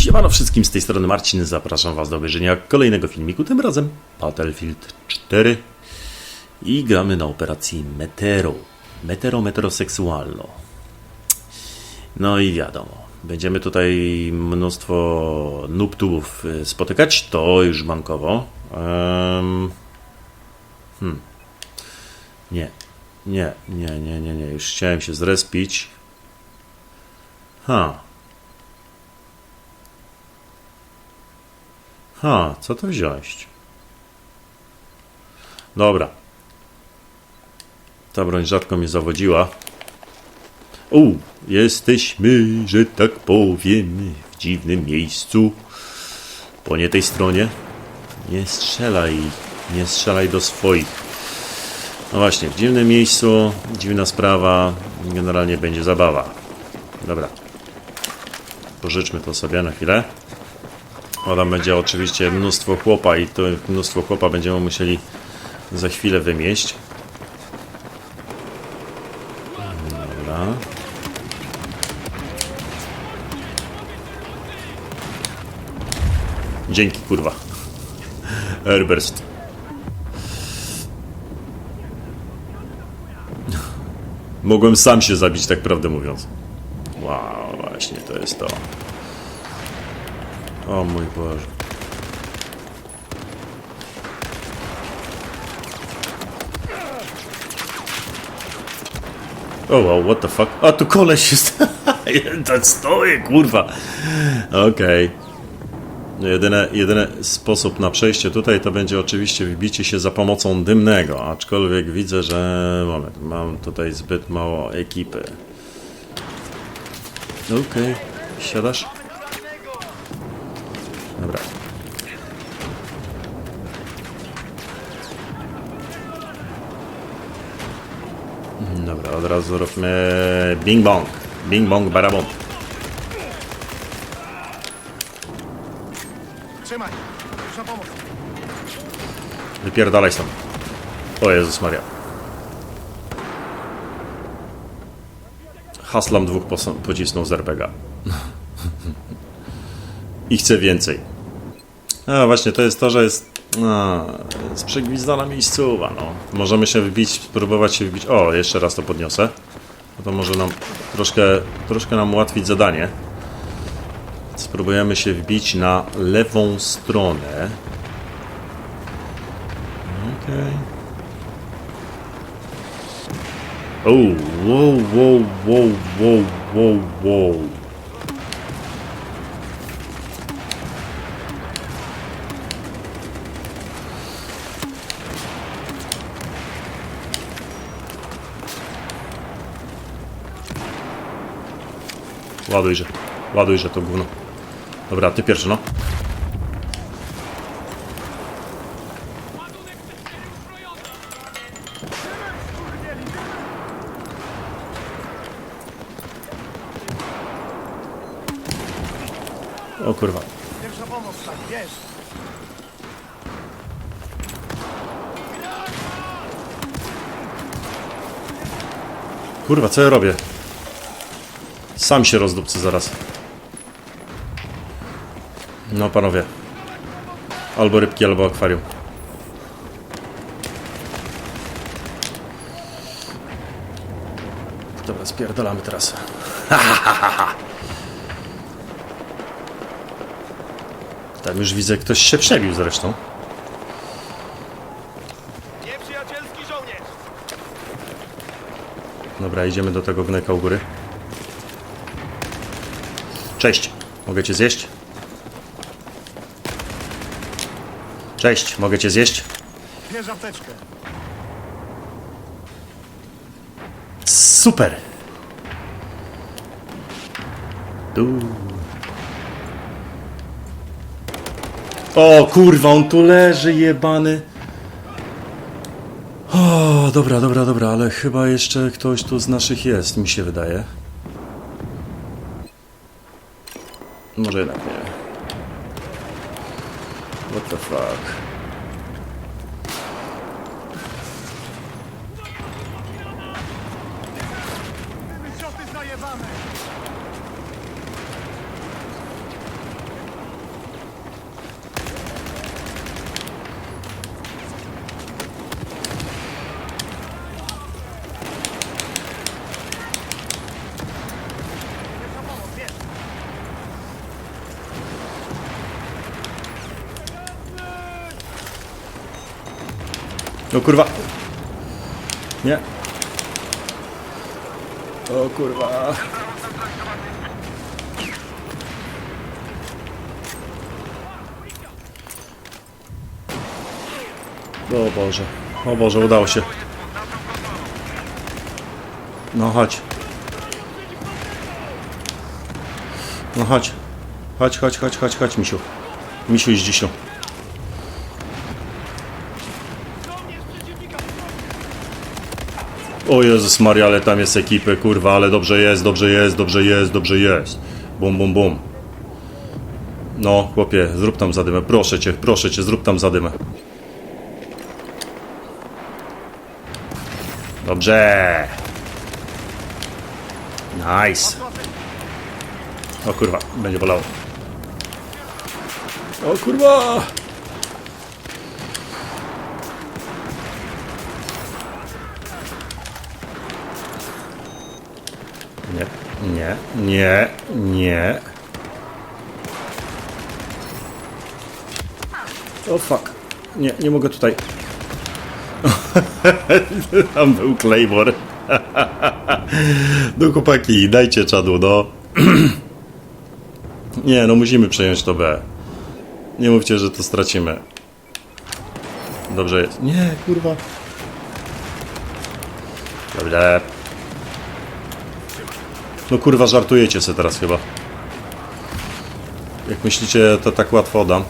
Siemano wszystkim, z tej strony Marcin, zapraszam Was do obejrzenia kolejnego filmiku, tym razem Battlefield 4 i gramy na operacji Metero, Metero Meteroseksualno. No i wiadomo, będziemy tutaj mnóstwo nuptubów y, spotykać, to już bankowo. Um, hmm. Nie, nie, nie, nie, nie, nie, już chciałem się zrespić. Ha. Ha, co to wziąć? Dobra. Ta broń rzadko mnie zawodziła. U, jesteśmy, że tak powiem, w dziwnym miejscu. Po nie tej stronie. Nie strzelaj, nie strzelaj do swoich. No właśnie, w dziwnym miejscu, dziwna sprawa, generalnie będzie zabawa. Dobra. Pożyczmy to sobie na chwilę. O, tam będzie oczywiście mnóstwo chłopa i to mnóstwo chłopa będziemy musieli za chwilę wymieść. Dobra. Dzięki, kurwa. Airburst. Mogłem sam się zabić, tak prawdę mówiąc. Wow, właśnie to jest to. O mój Boże. O wow, what the fuck? A tu koleś jest. Ten stoi, kurwa. Okej. No Jedyny, jedyny sposób na przejście tutaj to będzie oczywiście wbicie się za pomocą dymnego, aczkolwiek widzę, że moment, mam tutaj zbyt mało ekipy. Okej, siadasz? Dobra. Dobra, od razu róbmy bing bong. Bing bong barabong. Trzymaj! Proszę pomoc! Wypierdalaj stąd. O Jezus Maria. Haslam dwóch pocisnął z RPGa. I chcę więcej. A właśnie, to jest to, że jest, a, jest przegwizdana miejscowa, no. Możemy się wbić, spróbować się wbić. O, jeszcze raz to podniosę. No to może nam troszkę, troszkę nam ułatwić zadanie. Spróbujemy się wbić na lewą stronę. Okej. O, wow, wow, wow, wow, wow, wow. Ładujże, ładujże to gówno. Dobra, ty pierwszy, no. O kurwa. Pierwsza pomoc, tak, wiesz! Kurwa, co ja robię? Sam się rozdupcę zaraz. No panowie. Albo rybki, albo akwarium. Dobra, spierdolamy teraz. Tam już widzę, ktoś się przebił zresztą. Dobra, idziemy do tego gnojka u góry. Cześć, mogę cię zjeść? Cześć, mogę cię zjeść? Bierz apteczkę! Super! Tu. O kurwa, on tu leży, jebany. O, dobra, dobra, dobra, ale chyba jeszcze ktoś tu z naszych jest, mi się wydaje. Może jednak nie. What the fuck? No kurwa. Nie. O kurwa. O Boże. O Boże, udało się. No chodź. No chodź. Chodź, chodź, chodź, chodź, chodź, misiu. Misiu i dzisiu. O Jezus Maria, ale tam jest ekipy, kurwa, ale dobrze jest, dobrze jest, dobrze jest, dobrze jest. Bum, bum, bum. No, chłopie, zrób tam zadymę, proszę cię, proszę cię, zrób tam zadymę. Dobrze. Nice. O kurwa, będzie bolało. O kurwa! Nie, nie, nie. O fuck. Nie, nie mogę tutaj. Tam był Claymore. No chłopaki, dajcie czadu, no. Nie, no musimy przejąć to B. Nie mówcie, że to stracimy. Dobrze jest. Nie, kurwa. Dobrze. No kurwa, żartujecie sobie teraz chyba. Jak myślicie, to tak łatwo dam.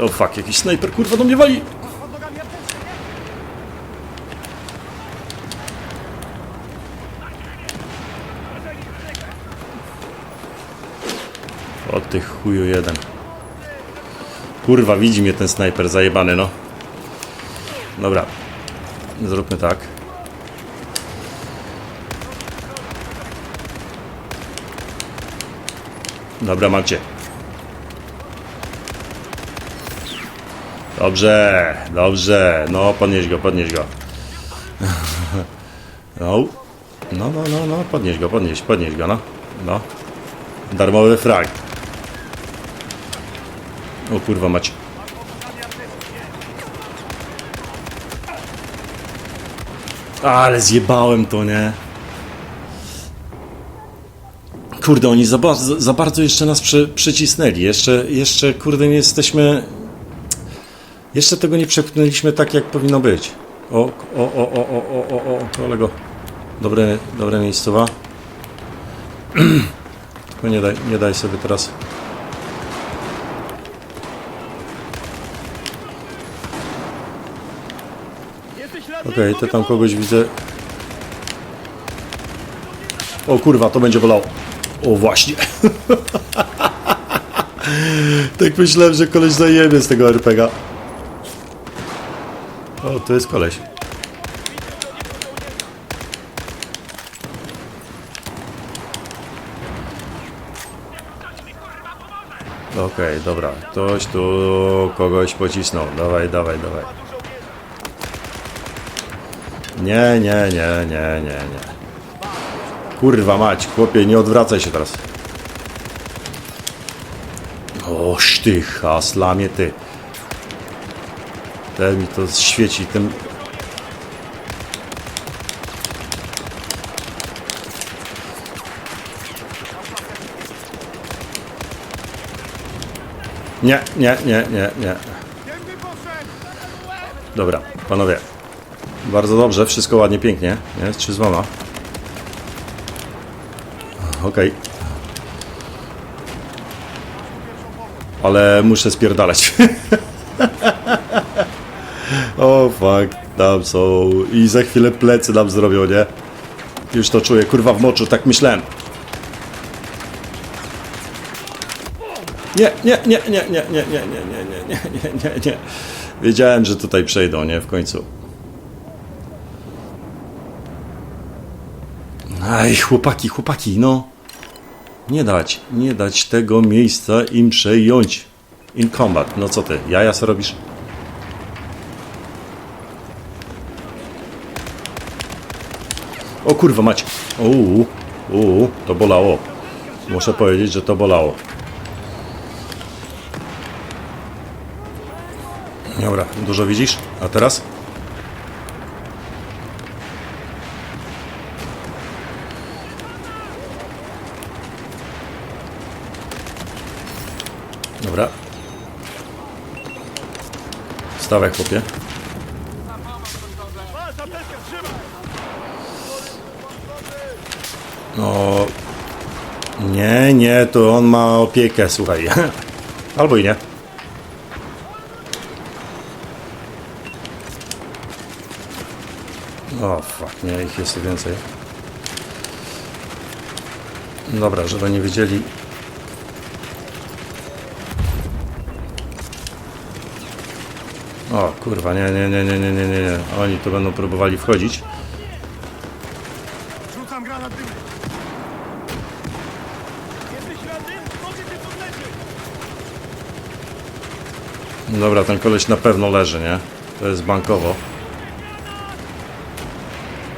O fuck, jakiś snajper kurwa do mnie wali! O ty chuju jeden. Kurwa, widzi mnie ten snajper zajebany, no. Dobra. Zróbmy tak. Dobra, macie. Dobrze, dobrze. No, podnieś go, podnieś go. No. No, no, no, no, podnieś go, podnieś, podnieś go, no. No. Darmowy frag. O kurwa macie. Ale zjebałem to, nie? Kurde, oni za, ba- za, bardzo jeszcze nas przy, przycisnęli. Jeszcze, jeszcze, kurde, nie jesteśmy... Jeszcze tego nie przepchnęliśmy tak, jak powinno być. O, o, o, o, o, o, o, o, kolego. Dobre, dobre miejscowa. Tylko nie daj, nie daj sobie teraz... Okej, to tam kogoś widzę. O kurwa, to będzie bolało. O właśnie. tak myślałem, że koleś zajebie z tego RPGa. O, to jest koleś. Okej, dobra. Ktoś tu kogoś pocisnął. Dawaj, dawaj, dawaj. Nie, nie, nie, nie, nie, nie. Kurwa mać, chłopie, nie odwracaj się teraz. Oż ty, haslamie ty. Ten mi to świeci, tym... Nie, nie, nie, nie, nie. Dobra, panowie. Bardzo dobrze, wszystko ładnie, pięknie. Nie? Trzy złama. Okej. Ale muszę spierdalać. o fuck, tam są. I za chwilę plecy nam zrobią, nie? Już to czuję, kurwa w moczu, tak myślałem. Nie, nie, nie, nie, nie, nie, nie, nie, nie, nie, nie, nie, nie. Wiedziałem, że tutaj przejdą, nie? W końcu. Aj, chłopaki, chłopaki, no. Nie dać, nie dać tego miejsca im przejąć. In combat, no co ty, jaja co robisz? O kurwa mać. Uuu, uuu, to bolało. Muszę powiedzieć, że to bolało. Dobra, dużo widzisz? A teraz? Dobra. Stawaj, chłopie. No. Nie, nie, to on ma opiekę, słuchaj. Albo i nie. O, fuck, nie, ich jest więcej. Dobra, żeby nie wiedzieli. O, kurwa, nie, nie, nie, nie, nie, nie, nie, nie. Oni tu będą próbowali wchodzić. Rzucam granat dymy! Jesteś ranny? Mogę cię podleczyć! Dobra, ten koleś na pewno leży, nie? To jest bankowo.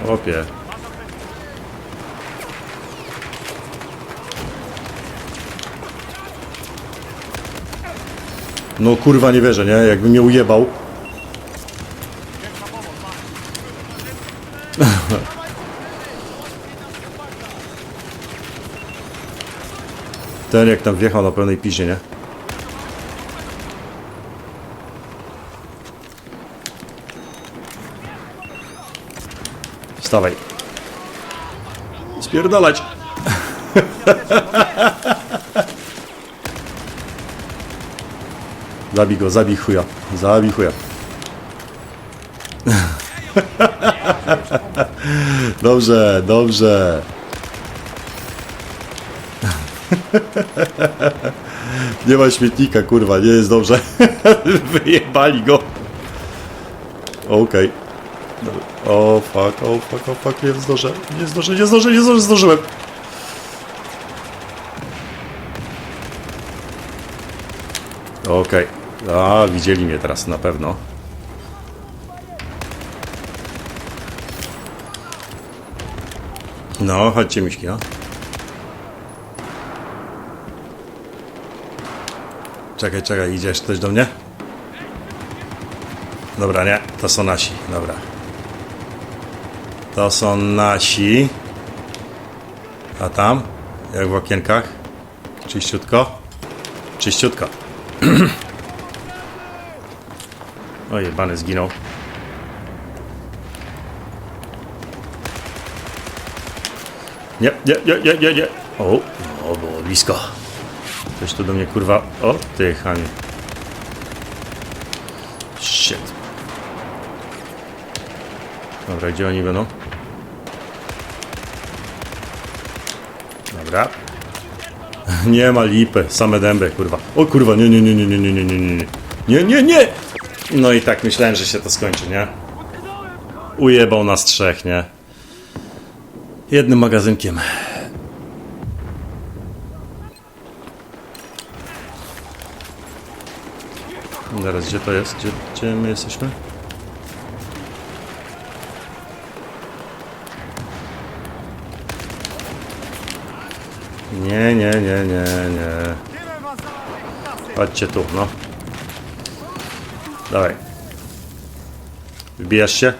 Opie. No kurwa nie wierzę, nie? Jakby mnie ujebał. Ten jak tam wjechał na pełnej piździe, nie? Wstawaj. Spierdalać. Zabij go, zabij chuja. Zabij chuja. Dobrze, dobrze. Nie ma śmietnika, kurwa, nie jest dobrze. Wyjebali go. Okej. O fuck, o fuck, o fuck, nie zdążę, nie zdążę, nie zdążę, nie zdążę, zdążyłem. Okej, a widzieli mnie teraz na pewno. No, chodźcie miśki, no. Czekaj, czekaj, idziesz ktoś do mnie? Dobra, nie, to są nasi, dobra. To są nasi. A tam? Jak w okienkach? Czyściutko? Czyściutko. Ojej, bany zginął. Nie, nie, nie, nie, nie, nie. O, o, było blisko. Ktoś tu do mnie kurwa... O, ty, Hanie. Shit. Dobra, gdzie oni będą? Dobra. Nie ma lipy, same dęby, kurwa. O kurwa, nie, nie, nie, nie, nie, nie, nie, nie, nie. Nie, nie, nie! No i tak myślałem, że się to skończy, nie? Ujebał nas trzech, nie? Jednym magazynkiem. Zaraz, gdzie to jest? Gdzie, gdzie my jesteśmy? Nie, nie, nie, nie, nie. Chodźcie tu, no. Dawaj. Wbijasz się?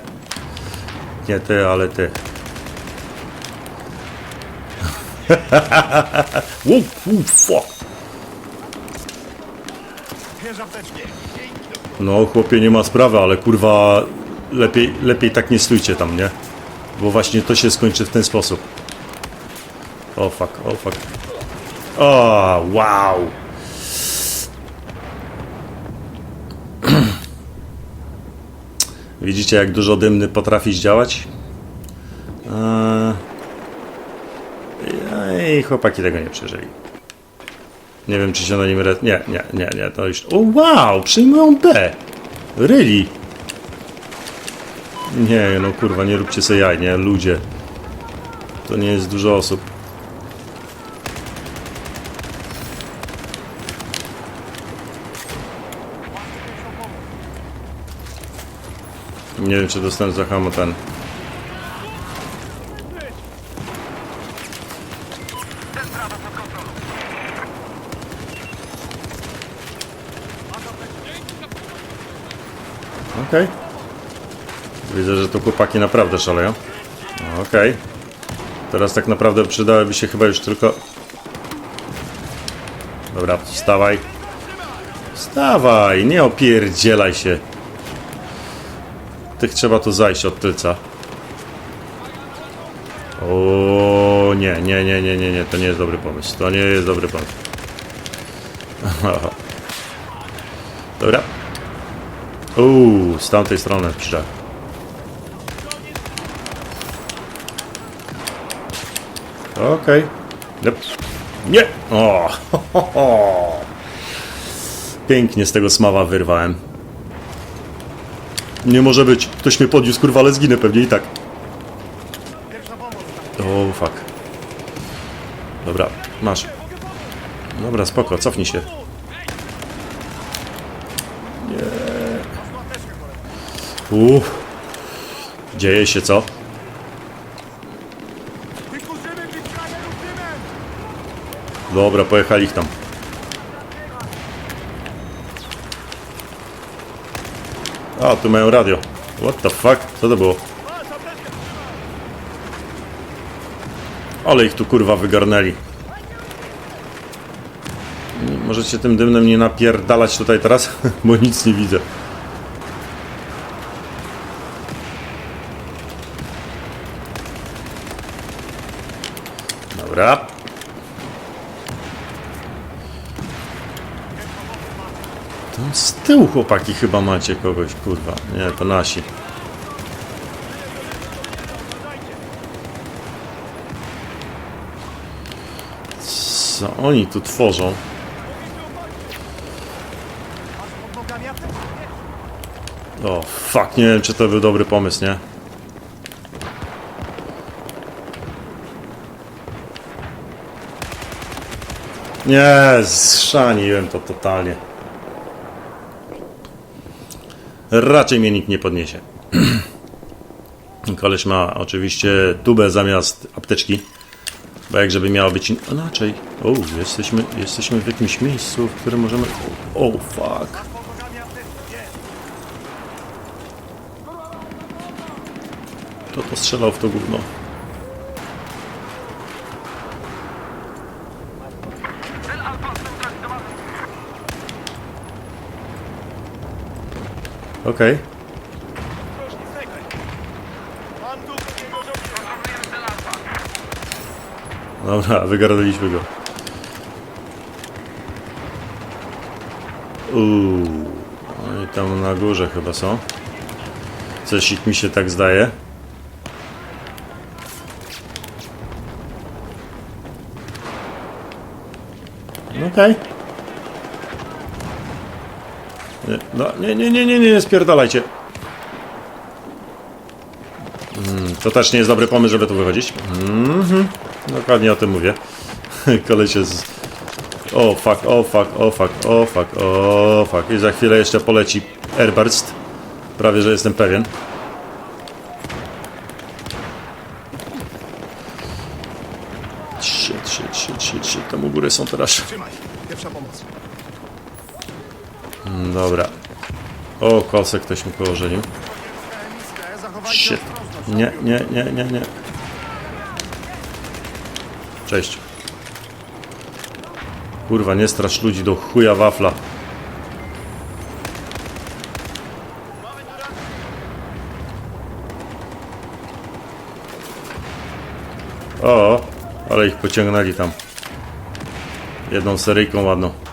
Nie ty, ale ty. Wow, fuck. Bierz apteczkę! No, chłopie, nie ma sprawy, ale kurwa, lepiej, lepiej tak nie stójcie tam, nie? Bo właśnie to się skończy w ten sposób. O fuck, o fuck. O, wow. Widzicie, jak dużo dymny potrafi zdziałać? Eee... I chłopaki tego nie przeżyli. Nie wiem, czy się na nim... Re... Nie, nie, nie, nie, to już... O, wow, przyjmują B! Really? Nie, no kurwa, nie róbcie sobie jaj, nie, ludzie. To nie jest dużo osób. Nie wiem, czy dostanę za hamo Okej. Widzę, że tu chłopaki naprawdę szaleją. Okej. Teraz tak naprawdę przydałyby się chyba już tylko... Dobra, wstawaj. Wstawaj, nie opierdzielaj się. Tych trzeba tu zajść od tylca. O nie, nie, nie, nie, nie, nie, to nie jest dobry pomysł. To nie jest dobry pomysł. Dobra. Uuu, z tamtej strony pisze. Okej. Yep. Nie! O! Ho, ho, ho. Pięknie z tego smawa wyrwałem. Nie może być. Ktoś mnie podniósł, kurwa, ale zginę pewnie i tak. O, fuck. Dobra, masz. Dobra, spoko, cofnij się. Uff. Dzieje się co? Dobra, pojechali ich tam. A, tu mają radio. What the fuck? Co to było? Ale ich tu kurwa wygarnęli. Możecie tym dymnem nie napierdalać tutaj teraz, bo nic nie widzę. Dobra. Tam z tyłu chłopaki chyba macie kogoś, kurwa. Nie, to nasi. Co oni tu tworzą? O, fuck, nie wiem, czy to był dobry pomysł, nie? Nie, zszaniłem to totalnie. Raczej mnie nikt nie podniesie. Koleś ma oczywiście tubę zamiast apteczki. Bo jak żeby miało być in- inaczej. O, jesteśmy, jesteśmy w jakimś miejscu, w którym możemy... O, fuck. Apteczkę? Jest! Kto to strzelał w to gówno? Okej. Dobra, wygarnęliśmy go. Uuu, oni tam na górze chyba są. Coś mi się tak zdaje. Okej. Nie, no, nie, nie, nie, nie, nie, nie spierdalajcie. Mm, to też nie jest dobry pomysł, żeby tu wychodzić. Mhm. Dokładnie o tym mówię. Koleś jest... O fuck, o fuck, o fuck, o fuck, o fuck. I za chwilę jeszcze poleci Airburst. Prawie, że jestem pewien. Shit, shit, shit, shit, shit. Tam u góry są teraz. Trzymaj! Pierwsza pomoc. Dobra. O, kosek ktoś mi położył. Shit. Nie, nie, nie, nie, nie. Cześć. Kurwa, nie strasz ludzi do chuja wafla. O, ale ich pociągnęli tam. Jedną seryjką ładną.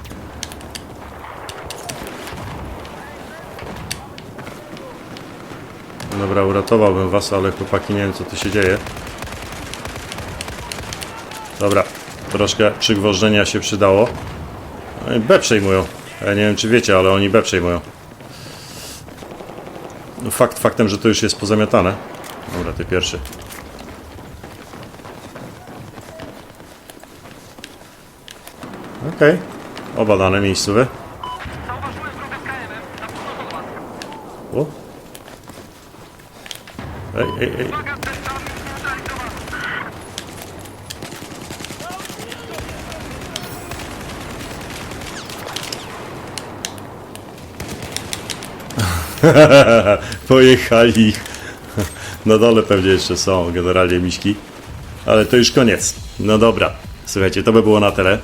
Dobra, uratowałbym was, ale chłopaki nie wiem co tu się dzieje. Dobra, troszkę przygwożdżenia się przydało. No B przejmują. Ja nie wiem czy wiecie, ale oni B przejmują. No fakt faktem, że to już jest pozamiatane. Dobra, ty pierwszy. Okej. Oba dane miejscowe. Ej, ej. Pojechali. Na dole pewnie jeszcze są generalnie miśki. Ale to już koniec. No dobra. Słuchajcie, to by było na tyle.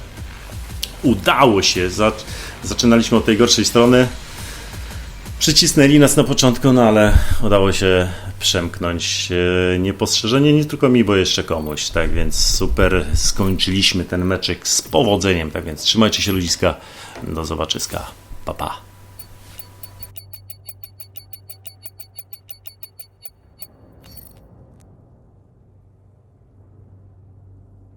Udało się. Zac- zaczynaliśmy od tej gorszej strony. Przycisnęli nas na początku, no ale udało się przemknąć e, niepostrzeżenie nie tylko mi, bo jeszcze komuś. Tak więc super, skończyliśmy ten meczek z powodzeniem. Tak więc trzymajcie się ludziska. Do zobaczyska. Pa, pa.